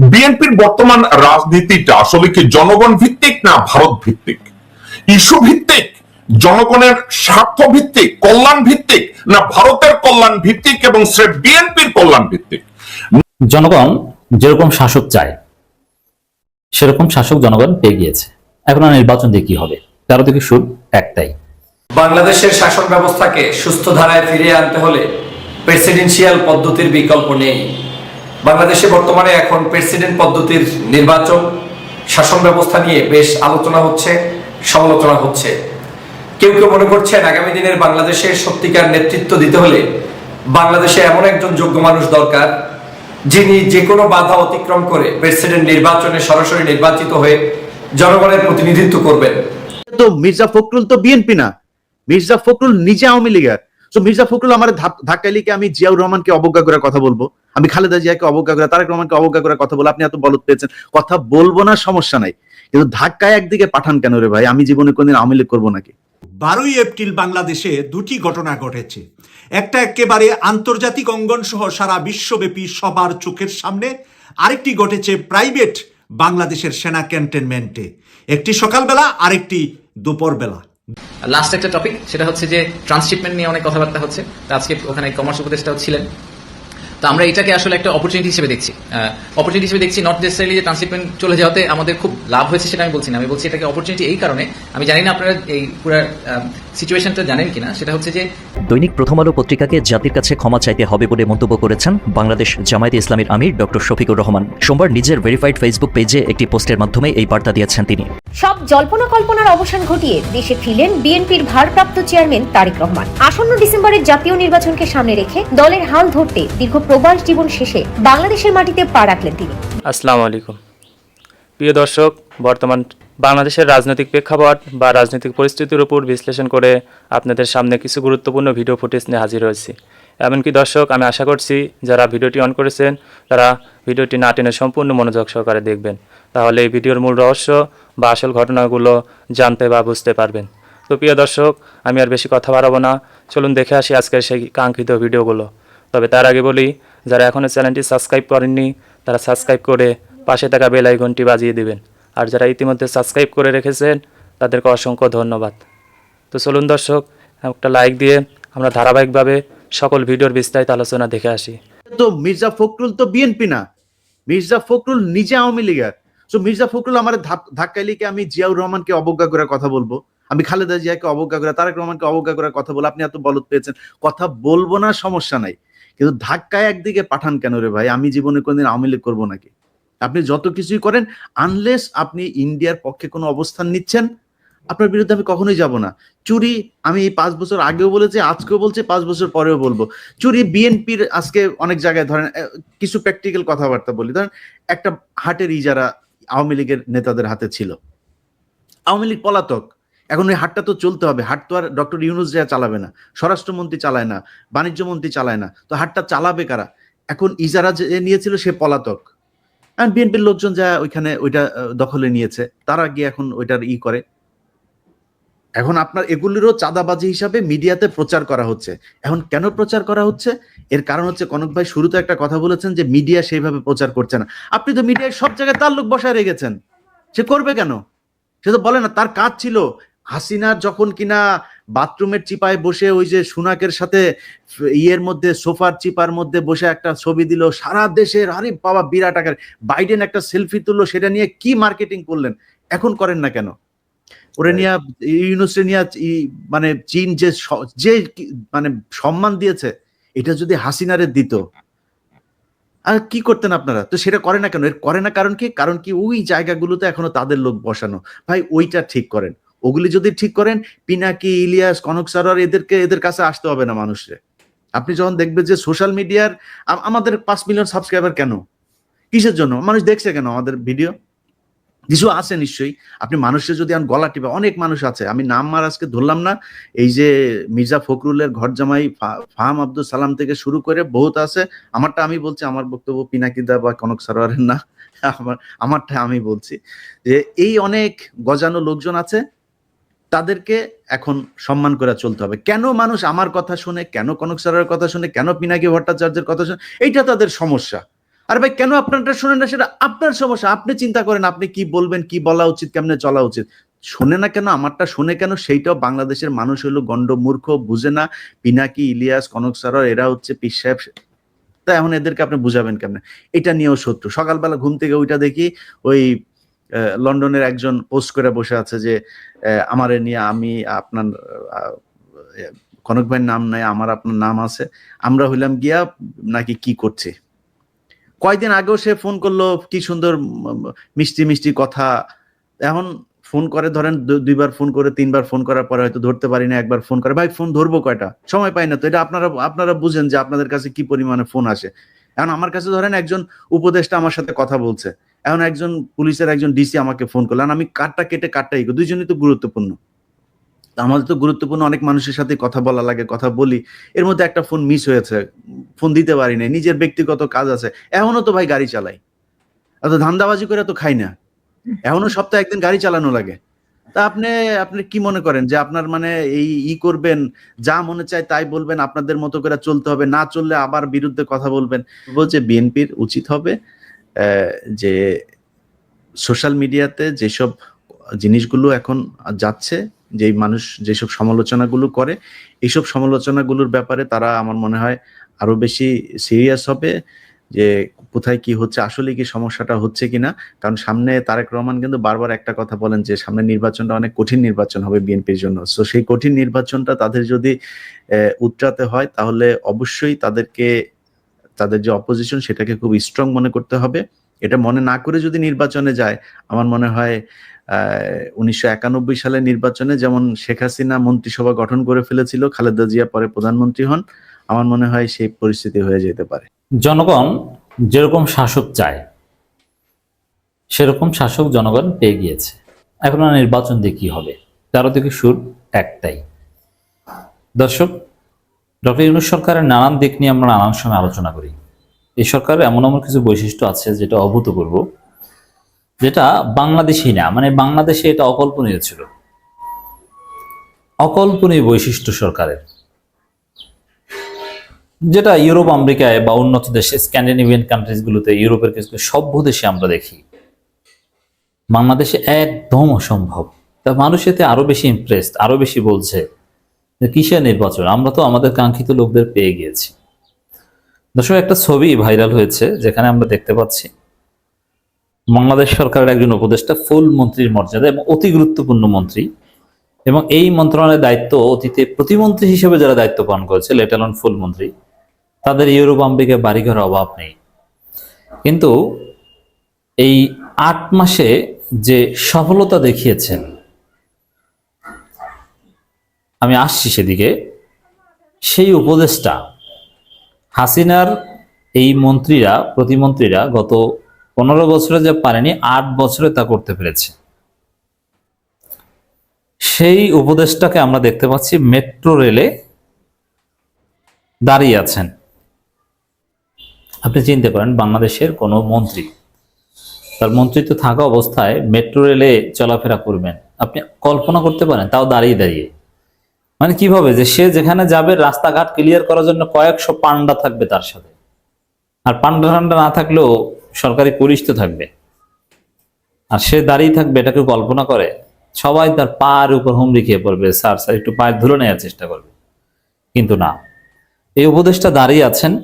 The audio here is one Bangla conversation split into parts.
বিএনপির বর্তমান রাজনীতিটা আসলে কি জনগণ ভিত্তিক না ভারত ভিত্তিক? ইস্যু ভিত্তিক? জনগণের স্বার্থ ভিত্তিক? কল্যাণ ভিত্তিক? না ভারতের কল্যাণ ভিত্তিক এবং সে বিএনপির কল্যাণ ভিত্তিক? জনগণ যেরকম শাসক চায় সেরকম শাসক জনগণ পেয়ে গিয়েছে। এখন আর নির্বাচন দিয়ে কি হবে? তেরো থেকে সুর একটাই। বাংলাদেশের শাসন ব্যবস্থাকে সুস্থ ধারায় ফিরিয়ে আনতে হলে প্রেসিডেন্সিয়াল পদ্ধতির বিকল্প নেই। বাংলাদেশে বর্তমানে এখন প্রেসিডেন্ট পদ্ধতির নির্বাচন, শাসন ব্যবস্থা নিয়ে বেশ আলোচনা হচ্ছে, সমালোচনা হচ্ছে। কেউ কেউ মনে করছেন আগামী দিনের বাংলাদেশের সত্যিকার নেতৃত্ব দিতে হলে বাংলাদেশে এমন একজন যোগ্য মানুষ দরকার, যিনি যে কোনো বাধা অতিক্রম করে প্রেসিডেন্ট নির্বাচনে সরাসরি নির্বাচিত হয়ে জনগণের প্রতিনিধিত্ব করবেন। তো মির্জা ফখরুল তো বিএনপি না। মির্জা ফখরুল নিজে আওয়ামী লীগের। তো মির্জা ফখরুল আমার ধাক্কা লিখে আমি জিয়াউর রহমানকে অবজ্ঞা করে কথা বলব। আমি খালেদা জিয়াকে অবজ্ঞা করে, তারেক রহমানকে অবজ্ঞা করে কথা বলব আপনি এত বলত পেয়েছেন। কথা বলব না, সমস্যা নাই। কিন্তু ধাক্কায় একদিকে পাঠান কেন রে ভাই? আমি জীবনে কোনদিন আওয়ামী লীগ করব নাকি? বারোই এপ্রিল বাংলাদেশে দুটি ঘটনা ঘটেছে। একটা একেবারে আন্তর্জাতিক অঙ্গন সহ সারা বিশ্বব্যাপী সবার চোখের সামনে। আরেকটি ঘটেছে প্রাইভেট বাংলাদেশের সেনা ক্যান্টনমেন্টে। একটি সকালবেলা, আরেকটি দুপুরবেলা। লাস্ট একটা টপিক সেটা হচ্ছে যে ট্রান্সশিপমেন্ট নিয়ে অনেক কথাবার্তা হচ্ছে। আজকে ওখানে কমার্স উপদেষ্টাও ছিলেন। তো আমরা এটাকে আসলে একটা অপরচুনিটি হিসেবে দেখছি। অপরচুনিটি হিসেবে দেখছি নট নেসেসারিলি যে ট্রান্সশিপমেন্ট চলে যাওয়াতে আমাদের খুব লাভ হয়েছে সেটা আমি বলছি না। আমি বলছি এটাকে অপরচুনিটি এই কারণে। আমি জানি না আপনারা এই পুরো সিচুয়েশনটা জানেন কিনা। সেটা হচ্ছে যে দৈনিক প্রথম আলো পত্রিকাকে জাতির কাছে ক্ষমা চাইতে হবে বলে মন্তব্য করেছেন বাংলাদেশ জামায়াতে ইসলামীর আমির ডক্টর শফিকুর রহমান। সোমবার নিজের ভেরিফাইড ফেসবুক পেজে একটি পোস্টের মাধ্যমে এই বার্তা দিয়েছেন তিনি। সব জল্পনা কল্পনার অবসান ঘটিয়ে দেশে ফিরলেন বিএনপির ভারপ্রাপ্ত চেয়ারম্যান তারেক রহমান। আসন্ন ডিসেম্বরের জাতীয় নির্বাচনকে সামনে রেখে দলের হাল ধরতে দীর্ঘ প্রবাস জীবন শেষে বাংলাদেশের মাটিতে পা রাখলেন তিনি। আসসালামু আলাইকুম। প্রিয় দর্শক, বর্তমান বাংলাদেশের রাজনৈতিক প্রেক্ষাপট বা রাজনৈতিক পরিস্থিতির উপর বিশ্লেষণ করে আপনাদের সামনে কিছু গুরুত্বপূর্ণ ভিডিও ফুটেজ নিয়ে হাজির হয়েছি। এমনকি দর্শক, আমি আশা করছি যারা ভিডিওটি অন করেছেন, তারা ভিডিওটি না টেনে সম্পূর্ণ মনোযোগ সহকারে দেখবেন। তাহলে এই ভিডিওর মূল রহস্য বা আসল ঘটনাগুলো জানতে বা বুঝতে পারবেন। তো প্রিয় দর্শক, আমি আর বেশি কথা বাড়াবো না। চলুন দেখে আসি আজকের সেই কাঙ্ক্ষিত ভিডিওগুলো। তবে তার আগে বলি, যারা এখনও চ্যানেলটি সাবস্ক্রাইব করেননি, তারা সাবস্ক্রাইব করে পাশে থাকা বেল আইকনটি বাজিয়ে দিবেন। আর যারা ইতিমধ্যে সাবস্ক্রাইব করে রেখেছেন, তাদেরকে অসংখ্য ধন্যবাদ। তো চলুন দর্শক, একটা লাইক দিয়ে আমরা ধারাবাহিকভাবে সকল ভিডিওর বিস্তারিত আলোচনা দেখে আসি। তো মির্জা ফখরুল তো বিএনপি না। মির্জা ফখরুল নিজে আওয়ামী লীগের। তো মির্জা ফখরুল আমার ধাক্কা লিখে আমি জিয়াউর রহমানকে অবজ্ঞা করে কথা বলব। আমি খালেদা জিয়াকে অবজ্ঞা করে, তারেক রহমানকে অবজ্ঞা করে কথা বলব। আপনি এত বলত পেয়েছেন। কথা বলব না, সমস্যা নাই। কিন্তু ধাক্কায় একদিকে পাঠান কেন রে ভাই? আমি জীবনে কোনদিন আওয়ামী লীগ করব নাকি? আপনি যত কিছুই করেন আনলেস আপনি ইন্ডিয়ার পক্ষে কোনো অবস্থান নিচ্ছেন, আপনার বিরুদ্ধে আমি কখনোই যাব না। চুরি, আমি পাঁচ বছর আগেও বলেছি, আজকেও বলছি, পাঁচ বছর পরেও বলব। চুরি, বিএনপির আজকে অনেক জায়গায় ধরেন কিছু প্র্যাকটিক্যাল কথাবার্তা বলি। ধরেন, একটা হাটের ইজারা আওয়ামী লীগের নেতাদের হাতে ছিল, আওয়ামী লীগ পলাতক এখন ওই হাটটা তো চলতে হবে। হাট তো আর ডক্টর ইউনুস যা চালাবে না, স্বরাষ্ট্রমন্ত্রী চালায় না বাণিজ্য মন্ত্রী চালায় না, তো হাটটা চালাবে কারা? এখন ইজারা যে নিয়েছিল সে পলাতক। আর বিএনপির লোকজন যা ওইখানে ওইটা দখলে নিয়েছে, তারা গিয়ে এখন ওইটার ই করে। এখন আপনার এগুলিরও চাঁদাবাজি হিসাবে মিডিয়াতে প্রচার করা হচ্ছে। এখন কেন প্রচার করা হচ্ছে? এর কারণ হচ্ছে কনক ভাই শুরুতে একটা কথা বলেছেন যে মিডিয়া সেইভাবে প্রচার করছে না। আপনি তো মিডিয়ায় সব জায়গায় তার লোক বসায় রেখেছেন। সে করবে কেন? সে তো বলে না, তার কাজ ছিল হাসিনার যখন কিনা বাথরুমের চিপায় বসে ওই যে সুনাকের সাথে ইয়ের মধ্যে, সোফার চিপার মধ্যে বসে একটা ছবি দিল, সারা দেশের আরে বাবা বিরাট আকার। বাইডেন একটা সেলফি তুললো, সেটা নিয়ে কি মার্কেটিং করলেন? এখন করেন না কেন? ওরে নিয়ে ইউনুসে নিয়ে মানে চীন যে যে মানে সম্মান দিয়েছে, এটা যদি হাসিনারে দিত, আর কি করতেন আপনারা? তো সেটা করে না কেন? এর করে না কারণ কি? কারণ কি ওই জায়গাগুলোতে এখনও তাদের লোক বসানো। ভাই, ওইটা ঠিক করেন। ওগুলি যদি ঠিক করেন, পিনাকি, ইলিয়াস, কনক সারোয়ার, এদেরকে, এদের কাছে আসতে হবে না মানুষরে। আপনি যখন দেখবেন যে সোশ্যাল মিডিয়ার আমাদের পাঁচ মিলিয়ন সাবস্ক্রাইবার কেন? কিসের জন্য? মানুষ দেখছে কেন আমাদের ভিডিও কিছু আছে নিশ্চয়ই। আপনি মানুষের যদি এখন গলা টিপে, অনেক মানুষ আছে। আমি নাম মার আজকে ধরলাম না। এই যে মির্জা ফখরুলের ঘর জামাই ফাহাম আব্দুল সালাম থেকে শুরু করে বহুত আছে। আমারটা আমি বলছি, আমার বক্তব্য পিনাকিদা বা কনক সারোয়ারের না। আমার, আমারটা আমি বলছি। যে এই অনেক গজানো লোকজন আছে তাদেরকে এখন সম্মান করে চলতে হবে। কেন মানুষ আমার কথা শুনে, কেন কনক সারের কথা শুনে, কেন পিনাকি ভট্টাচার্যের কথা শুনে, এইটা তাদের সমস্যা। আর ভাই, কেন আপনারটা শোনেন না, সেটা আপনার সমস্যা। আপনি চিন্তা করেন, আপনি কি বলবেন, কি বলা উচিত, কেমনে চলা উচিত। শোনে না কেন, আমারটা শোনে কেন, সেইটাও বাংলাদেশের মানুষ হলো গন্ড মূর্খ, বুঝে না। পিনাকি, ইলিয়াস, কনক সারর এরা হচ্ছে পিস সাহেব তা এখন এদেরকে আপনি বুঝাবেন কেমনে? এটা নিয়েও শত্রু। সকালবেলা ঘুম থেকে ওইটা দেখি ওই লন্ডনের একজন পোস্ট করে বসে আছে যে আমারে নিয়ে আমি আপনার কনক ভাইয়ের নাম নাই, আমার আপনার নাম আছে, আমরা হইলাম গিয়া নাকি কি করছি? কয়দিন আগেও সে ফোন করল, কি সুন্দর মিষ্টি মিষ্টি কথা। এখন ফোন করে, ধরেন দুইবার ফোন করে, তিনবার ফোন করার পরে হয়তো ধরতে পারি না, একবার ফোন করে। ভাই, ফোন ধরবো কয়টা? সময় পাই না তো, এটা আপনারা আপনারা বুঝেন যে আপনাদের কাছে কি পরিমাণে ফোন আসে। এখন আমার কাছে ধরেন একজন উপদেষ্টা আমার সাথে কথা বলছে। এখন একজন পুলিশের একজন ডিসি আমাকে ফোন করলেন আমি কাটটা কেটে কাটটা ইগো দুইজনই তো গুরুত্বপূর্ণ। আমাদের তো গুরুত্বপূর্ণ অনেক মানুষের সাথে কথা বলা লাগে, কথা বলি। এর মধ্যে একটা ফোন মিস হয়েছে ফোন দিতে পারি নাই, নিজের ব্যক্তিগত কাজ আছে। এখনও তো ভাই গাড়ি চালাই। এত ধান্দাবাজি করে তো খাই না। এখনও সপ্তাহে একদিন গাড়ি চালানো লাগে। তা আপনি আপনি কি মনে করেন যে আপনার মানে এই ই করবেন, যা মনে চায় তাই বলবেন, আপনাদের মতো করে চলতে হবে, না চললে আবার বিরুদ্ধে কথা বলবেন? বলছে বিএনপির উচিত হবে যে সোশ্যাল মিডিয়াতে যেসব জিনিসগুলো এখন যাচ্ছে, যেই মানুষ যেসব সমালোচনাগুলো করে, এইসব সমালোচনাগুলোর ব্যাপারে তারা আমার মনে হয় আরও বেশি সিরিয়াস হবে, যে কোথায় কি হচ্ছে আসলে কি সমস্যাটা হচ্ছে কিনা? কারণ সামনে তারেক রহমান কিন্তু বারবার একটা কথা বলেন যে সামনে নির্বাচনটা অনেক কঠিন নির্বাচন হবে বিএনপির জন্য। সো সেই কঠিন নির্বাচনটা তাদের যদি উতরাতে হয়, তাহলে অবশ্যই তাদেরকে, তাদের যে অপোজিশন সেটাকে খুব স্ট্রং মনে করতে হবে। এটা মনে না করে যদি নির্বাচনে যায়, আমার মনে হয় উনিশশো একানব্বই সালের নির্বাচনে যেমন শেখ হাসিনা মন্ত্রিসভা গঠন করে ফেলেছিল, খালেদা জিয়া পরে প্রধানমন্ত্রী হন, আমার মনে হয় সেই পরিস্থিতি হয়ে যেতে পারে। জনগণ যেরকম শাসক চায়, সেরকম শাসক জনগণ পেয়ে গিয়েছে। এখন নির্বাচন দিয়ে কি হবে? তেরো থেকে সুর একটাই। দর্শক, ডক্টর ইউনুস সরকারের নানান দিক নিয়ে আমরা নানান সময় আলোচনা করি। এই সরকারের এমন এমন কিছু বৈশিষ্ট্য আছে যেটা অভূতপূর্ব, যেটা বাংলাদেশি না মানে বাংলাদেশে এটা অকল্পনীয় ছিল। অকল্পনীয় বৈশিষ্ট্য সরকারের। যেটা ইউরোপ, আমেরিকায় বা উন্নত দেশে, স্ক্যান্ডিনেভিয়ান কান্ট্রিজগুলোতে, ইউরোপের কিছু সভ্য দেশে আমরা দেখি। বাংলাদেশে একদম অসম্ভব। তা মানুষ এতে আরও বেশি ইমপ্রেসড আরও বেশি বলছে যে কিসের নির্বাচন? আমরা তো আমাদের কাঙ্ক্ষিত লোকদের পেয়ে গিয়েছি। দর্শক, একটা ছবি ভাইরাল হয়েছে, যেখানে আমরা দেখতে পাচ্ছি বাংলাদেশ সরকারের একজন উপদেষ্টা, ফুল মন্ত্রীর মর্যাদা এবং অতি গুরুত্বপূর্ণ মন্ত্রী। এবং এই মন্ত্রণালয়ের দায়িত্ব অতীতে প্রতিমন্ত্রী হিসেবে যারা দায়িত্ব পালন করেছে লেটালন ফুল মন্ত্রী তাদের ইউরোপ আমেরিকায় বাড়িঘর অভাব নেই। কিন্তু এই আট মাসে যে সফলতা দেখিয়েছেন, আমি আসছি সেদিকে, সেই উপদেশটা হাসিনার এই মন্ত্রীরা, প্রতিমন্ত্রীরা গত পনেরো বছরে যা পারেনি, আট বছরে তা করতে পেরেছে। সেই উপদেশটাকে আমরা দেখতে পাচ্ছি, মেট্রো রেলে দাঁড়িয়ে আছেন। আপনি চিনতে পারেন বাংলাদেশের কোনো মন্ত্রী। তার মন্ত্রিত্ব থাকা অবস্থায় মেট্রো রেলে চলাফেরা করবেন। আপনি কল্পনা করতে পারেন, তাও দাঁড়িয়ে দাঁড়িয়ে। মানে কীভাবে? যে সে যেখানে যাবে, রাস্তাঘাট ক্লিয়ার করার জন্য কয়েকশো পান্ডা থাকবে তার সাথে। আর পান্ডা টান্ডা না থাকলেও সরকারি পুলিশ তো থাকবে। আর সে দাঁড়িয়ে থাকবে এটা কেউ কল্পনা করে। সবাই তার পার উপর হুমড়ি খেয়ে পড়বে। স্যার স্যার, একটু পায়ের ধুলো নেওয়ার চেষ্টা করবে। কিন্তু না। এই উপদেশটা দাঁড়িয়ে আছেন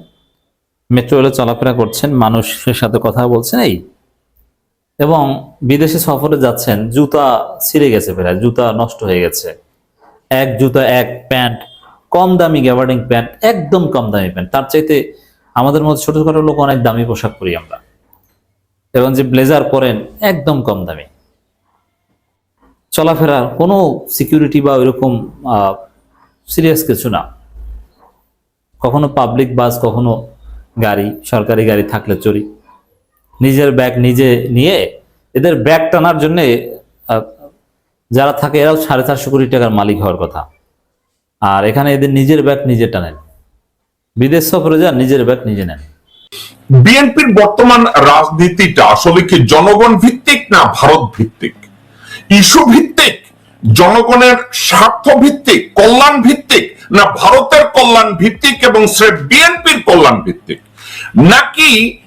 মেট্রো রেলে চলাফেরা করছেন, মানুষের সাথে কথা বলছেন, এই। এবং বিদেশে সফরে যাচ্ছেন, জুতা ছিঁড়ে গেছে প্রায়, জুতা নষ্ট হয়ে গেছে। এক জুতা, এক প্যান্ট, কম দামি গ্যাবার্ডিং প্যান্ট, একদম কম দামি প্যান্ট। তার চাইতে আমাদের মধ্যে ছোটখাটো লোক অনেক দামি পোশাক পরি আমরা। এবং যে ব্লেজার পরেন, একদম কম দামি। চলাফেরার কোনো সিকিউরিটি বা ওইরকম সিরিয়াস কিছু না। কখনো পাবলিক বাস, কখনো গাড়ি, সরকারি গাড়ি থাকলে চুরি নিজের ব্যাগ নিজে নিয়ে এদের ব্যাগ টানার জন্যে যারা থাকে এরাও সাড়ে চারশো কোটি টাকার মালিক হওয়ার কথা। আর এখানে এদের নিজের ব্যাগ নিজে টানেন। বিদেশ সফরে যান, নিজের ব্যাগ নিজে নেন। বিএনপির বর্তমান রাজনীতিটা আসলে কি জনগণ ভিত্তিক না ভারত ভিত্তিক? ইস্যু ভিত্তিক, জনগণের স্বার্থ ভিত্তিক, কল্যাণ ভিত্তিক না ভারতের কল্যাণ ভিত্তিক এবং সে বিএনপির কল্যাণ ভিত্তিক? নাকি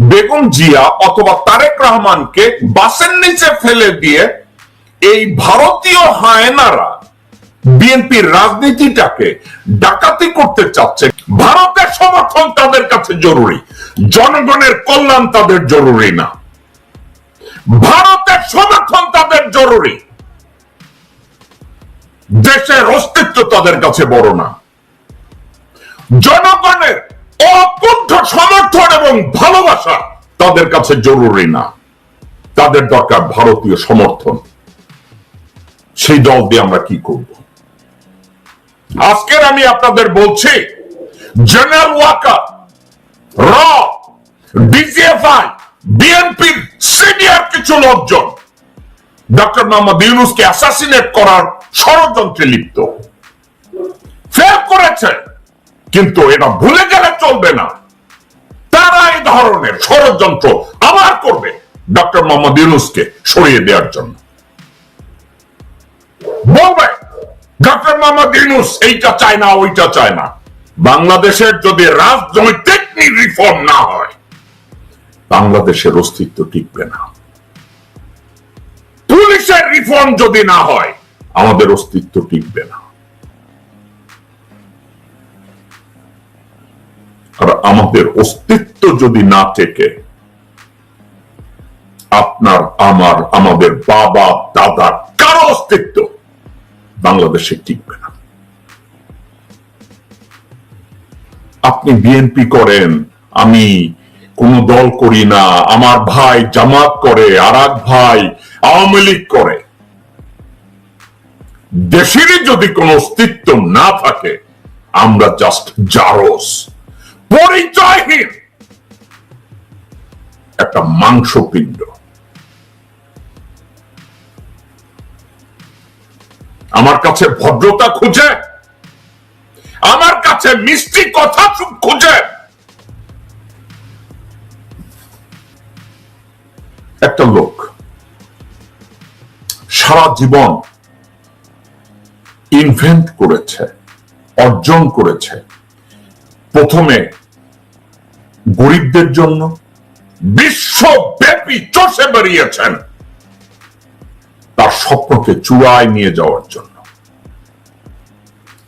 বেগম জিয়া অথবা তারেক রহমানকে বাসের নিচে ফেলে দিয়ে এই ভারতীয় হায়নারা বিএনপির রাজনীতিটাকে ডাকাতি করতে চাচ্ছে? ভারতের সমর্থন তাদের কাছে জরুরি, জনগণের কল্যাণ তাদের জরুরি না। ভারতের সমর্থন তাদের জরুরি। দেশের অস্তিত্ব তাদের কাছে বড় না। জনগণের অকুণ্ঠ সমর্থন এবং ভালোবাসা তাদের কাছে জরুরি না। তাদের দরকার ভারতীয় সমর্থন। সেই দল দিয়ে আমরা কি করব? আজকের আমি আপনাদের বলছি জেনারেল ওয়াকার র ডিজিএফআই বিএনপির সিনিয়র কিছু লোকজন ডক্টর মোহাম্মদ ইউনুসকে অ্যাসাসিনেট করার ষড়যন্ত্রে লিপ্ত। ফেল করেছে। কিন্তু এটা ভুলে গেলে চলবে না। তারা এই ধরনের ষড়যন্ত্র আবার করবে ডক্টর মোহাম্মদ ইউনুসকে সরিয়ে দেওয়ার জন্য। বলবে, ডক্টর মোহাম্মদ ইউনুস এইটা চায় না, ওইটা চায় না। বাংলাদেশের যদি রাজনৈতিক রিফর্ম না হয়, বাংলাদেশের অস্তিত্ব টিকবে না। পুলিশের রিফর্ম যদি না হয়, আমাদের অস্তিত্ব টিকবে না। আর আমাদের অস্তিত্ব যদি না টেকে আপনার, আমার, আমাদের বাবা, দাদা কারও অস্তিত্ব বাংলাদেশে টিকবে না। আপনি বিএনপি করেন, আমি কোন দল করি না, আমার ভাই জামাত করে আর ভাই আওয়ামী লীগ করে। দেশেরই যদি কোনো অস্তিত্ব না থাকে, আমরা জাস্ট জারস পরিচয়হীন একটা মাংসপিণ্ড। আমার কাছে ভদ্রতা খুঁজে, আমার কাছে মিষ্টি কথা খুঁজে। একটা লোক সারা জীবন ইনভেন্ট করেছে, অর্জন করেছে। প্রথমে গরিবদের জন্য বিশ্বব্যাপী চষে বেরিয়েছেন। তার স্বপ্নকে চূড়ায় নিয়ে যাওয়ার জন্য।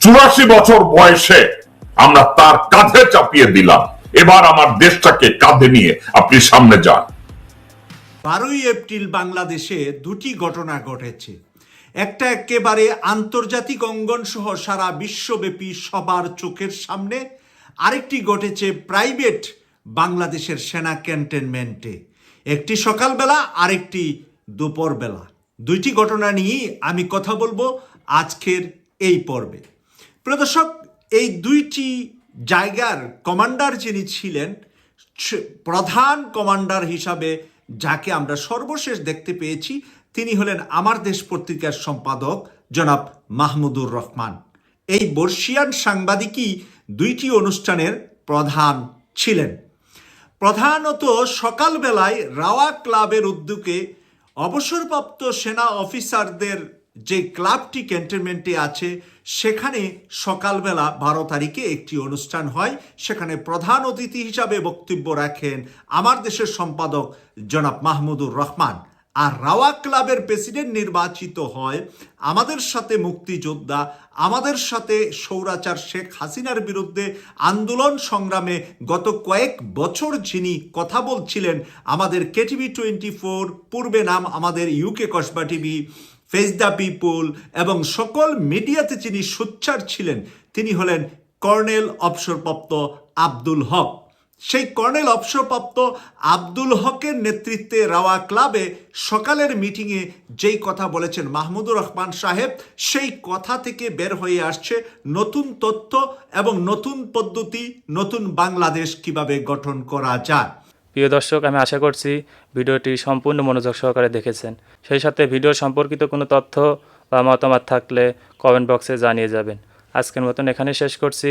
চুরাশি বছর বয়সে আমরা তার কাঁধে চাপিয়ে দিলাম। এবার আমার দেশটাকে কাঁধে নিয়ে আপনি সামনে যান। বারোই এপ্রিল বাংলাদেশে দুটি ঘটনা ঘটেছে। একটা একেবারে আন্তর্জাতিক অঙ্গন সহ সারা বিশ্বব্যাপী সবার চোখের সামনে আরেকটি ঘটেছে প্রাইভেট বাংলাদেশের সেনা ক্যান্টনমেন্টে। একটি সকালবেলা, আরেকটি দুপুরবেলা। দুইটি ঘটনা নিয়েই আমি কথা বলব আজকের এই পর্বে। প্রদর্শক এই দুইটি জায়গার কমান্ডার যিনি ছিলেন প্রধান কমান্ডার হিসাবে যাকে আমরা সর্বশেষ দেখতে পেয়েছি, তিনি হলেন আমার দেশ পত্রিকার সম্পাদক জনাব মাহমুদুর রহমান। এই বর্ষিয়ান সাংবাদিকই দুইটি অনুষ্ঠানের প্রধান ছিলেন। প্রধানত সকালবেলায় রাওয়া ক্লাবের উদ্যোগে অবসরপ্রাপ্ত সেনা অফিসারদের যে ক্লাবটি ক্যান্টনমেন্টে আছে, সেখানে সকালবেলা বারো তারিখে একটি অনুষ্ঠান হয়। সেখানে প্রধান অতিথি হিসাবে বক্তব্য রাখেন আমার দেশের সম্পাদক জনাব মাহমুদুর রহমান। আর রাওয়া ক্লাবের প্রেসিডেন্ট নির্বাচিত হয় আমাদের সাথে মুক্তিযোদ্ধা, আমাদের সাথে সৌরাচার শেখ হাসিনার বিরুদ্ধে আন্দোলন সংগ্রামে গত কয়েক বছর যিনি কথা বলছিলেন, আমাদের কেটিভি টোয়েন্টি ফোর পূর্বে নাম আমাদের UK Kasba TV, face the people এবং সকল মিডিয়াতে যিনি সোচ্চার ছিলেন, তিনি হলেন কর্নেল অবসরপ্রাপ্ত আব্দুল হক। সেই কর্নেল অবসরপ্রাপ্ত আব্দুল হকের নেতৃত্বে রাওয়া ক্লাবে সকালের মিটিংয়ে যেই কথা বলেছেন মাহমুদুর রহমান সাহেব, সেই কথা থেকে বের হয়ে আসছে নতুন তথ্য এবং নতুন পদ্ধতি, নতুন বাংলাদেশ কীভাবে গঠন করা যায়। প্রিয় দর্শক, আমি আশা করছি ভিডিওটি সম্পূর্ণ মনোযোগ সহকারে দেখেছেন। সেই সাথে ভিডিও সম্পর্কিত কোনো তথ্য বা মতামত থাকলে কমেন্ট বক্সে জানিয়ে যাবেন। আজকের মতন এখানে শেষ করছি।